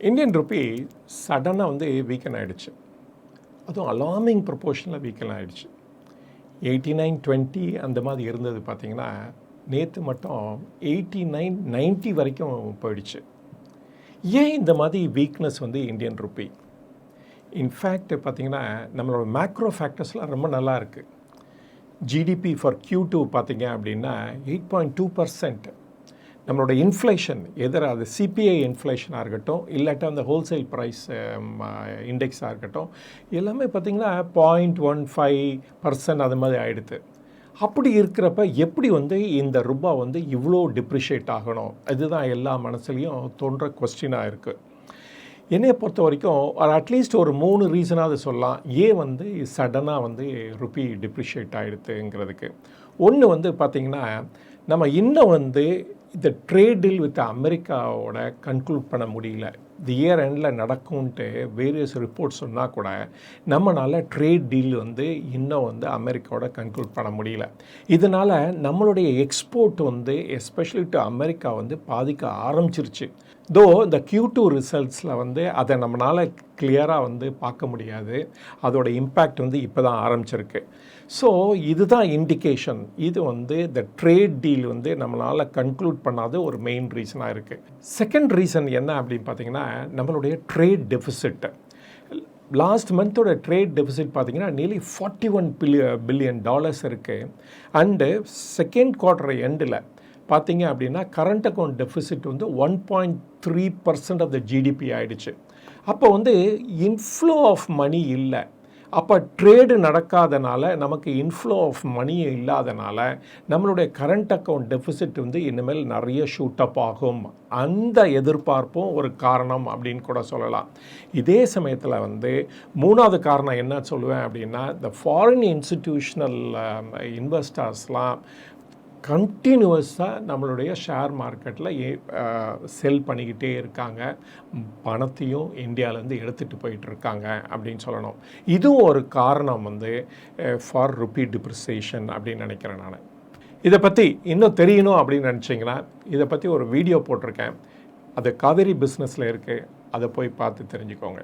Indian rupee சடனாக வந்து வீக்கன் ஆகிடுச்சு அதுவும் அலார்மிங் ப்ரொப்போர்ஷனில் வீக்கன் ஆகிடுச்சு எயிட்டி நைன் டுவெண்ட்டி அந்த மாதிரி இருந்தது பார்த்தீங்கன்னா நேற்று மட்டும் எயிட்டி நைன் நைன்ட்டி வரைக்கும் போயிடுச்சு. ஏன் இந்த மாதிரி வீக்னஸ் வந்து இந்தியன் ருப்பி இன்ஃபேக்ட் பார்த்தீங்கன்னா நம்மளோட மேக்ரோ ஃபேக்டர்ஸ்லாம் ரொம்ப நல்லா இருக்குது ஜிடிபி ஃபார் க்யூ டூ பார்த்திங்க அப்படின்னா எயிட் பாயிண்ட் டூ பர்சன்ட் நம்மளோட இன்ஃப்ளேஷன் எதிர அது சிபிஐ இன்ஃப்ளேஷனாக இருக்கட்டும் இல்லாட்டா அந்த ஹோல்சேல் ப்ரைஸ் இண்டெக்ஸாக இருக்கட்டும் எல்லாமே பார்த்திங்கன்னா பாயிண்ட் ஒன் ஃபைவ் பர்சன்ட் அது மாதிரி ஆகிடுது அப்படி இருக்கிறப்ப எப்படி வந்து இந்த ரூபா வந்து இவ்வளோ டிப்ரிஷியேட் ஆகணும்? இதுதான் எல்லா மனசுலேயும் தோன்ற கொஸ்டினாக இருக்குது என்னையை பொறுத்த வரைக்கும் ஒரு அட்லீஸ்ட் ஒரு மூணு ரீசனாவது சொல்லலாம். ஏன் வந்து சடனாக வந்து ருப்பி டிப்ரிஷியேட் ஆகிடுதுங்கிறதுக்கு ஒன்று வந்து பார்த்திங்கன்னா நம்ம இன்னும் வந்து இந்த ட்ரேட் டீல் வித் அமெரிக்காவோட கன்க்ளூட் பண்ண முடியல. தி இயர் எண்டில் நடக்கும்ன்ட்டு வேரியஸ் ரிப்போர்ட்ஸ் சொன்னால் கூட நம்மளால் ட்ரேட் டீல் வந்து இன்னும் வந்து அமெரிக்காவோட கன்க்ளூட் பண்ண முடியல. இதனால் நம்மளுடைய எக்ஸ்போர்ட் வந்து எஸ்பெஷலி டு அமெரிக்கா வந்து பாதிக்க ஆரம்பிச்சிருச்சு. தோ இந்த கியூ டூ ரிசல்ட்ஸில் வந்து அதை நம்மளால் கிளியராக வந்து பார்க்க முடியாது. அதோட இம்பேக்ட் வந்து இப்போ தான் ஆரம்பிச்சிருக்கு. ஸோ இதுதான் இண்டிகேஷன் இது வந்து இந்த ட்ரேட் டீல் வந்து நம்மளால் கன்க்ளூட் பண்ணாத ஒரு மெயின் ரீசனாக இருக்குது செகண்ட் ரீசன் என்ன அப்படின்னு பார்த்தீங்கன்னா நம்மளுடைய ட்ரேட் டெபிசிட்டை லாஸ்ட் மந்தோட ட்ரேட் டெபிசிட் பார்த்தீங்கன்னா nearly forty one billion billion dollars இருக்குது அண்டு செகண்ட் குவார்டர் எண்டில் பார்த்தீங்க அப்படின்னா கரண்ட் அக்கௌண்ட் டெபிசிட் வந்து one point three percent of the GDP ஆகிடுச்சு அப்போ வந்து இன்ஃப்ளோ ஆஃப் மணி இல்லை. அப்போ ட்ரேடு நடக்காதனால நமக்கு இன்ஃப்ளோ ஆஃப் மணி இல்லாதனால நம்மளுடைய கரண்ட் அக்கௌண்ட் டெபிசிட் வந்து இனிமேல் நிறைய ஷூட் அப் ஆகும். அந்த எதிர்பார்ப்பும் ஒரு காரணம் அப்படின்னு கூட சொல்லலாம். இதே சமயத்தில் வந்து மூணாவது காரணம் என்ன சொல்லுவேன் அப்படின்னா இந்த ஃபாரின் இன்ஸ்டிடியூஷனல் இன்வெஸ்டர்ஸ்லாம் கண்டினியூவஸாக நம்மளுடைய ஷேர் மார்க்கெட்டில் செல் பண்ணிக்கிட்டே இருக்காங்க. பணத்தையும் இந்தியாவிலேருந்து எடுத்துகிட்டு போயிட்டுருக்காங்க அப்படின்னு சொல்லணும். இதுவும் ஒரு காரணம் வந்து ஃபார் ருப்பி டிப்ரிசியேஷன் அப்படின்னு நினைக்கிறேன் நான். இதை பற்றி இன்னும் தெரியணும் அப்படின்னு நினச்சிங்கன்னா இதை பற்றி ஒரு வீடியோ போட்டிருக்கேன். அது காவேரி பிஸ்னஸில் இருக்குது அதை போய் பார்த்து தெரிஞ்சுக்கோங்க.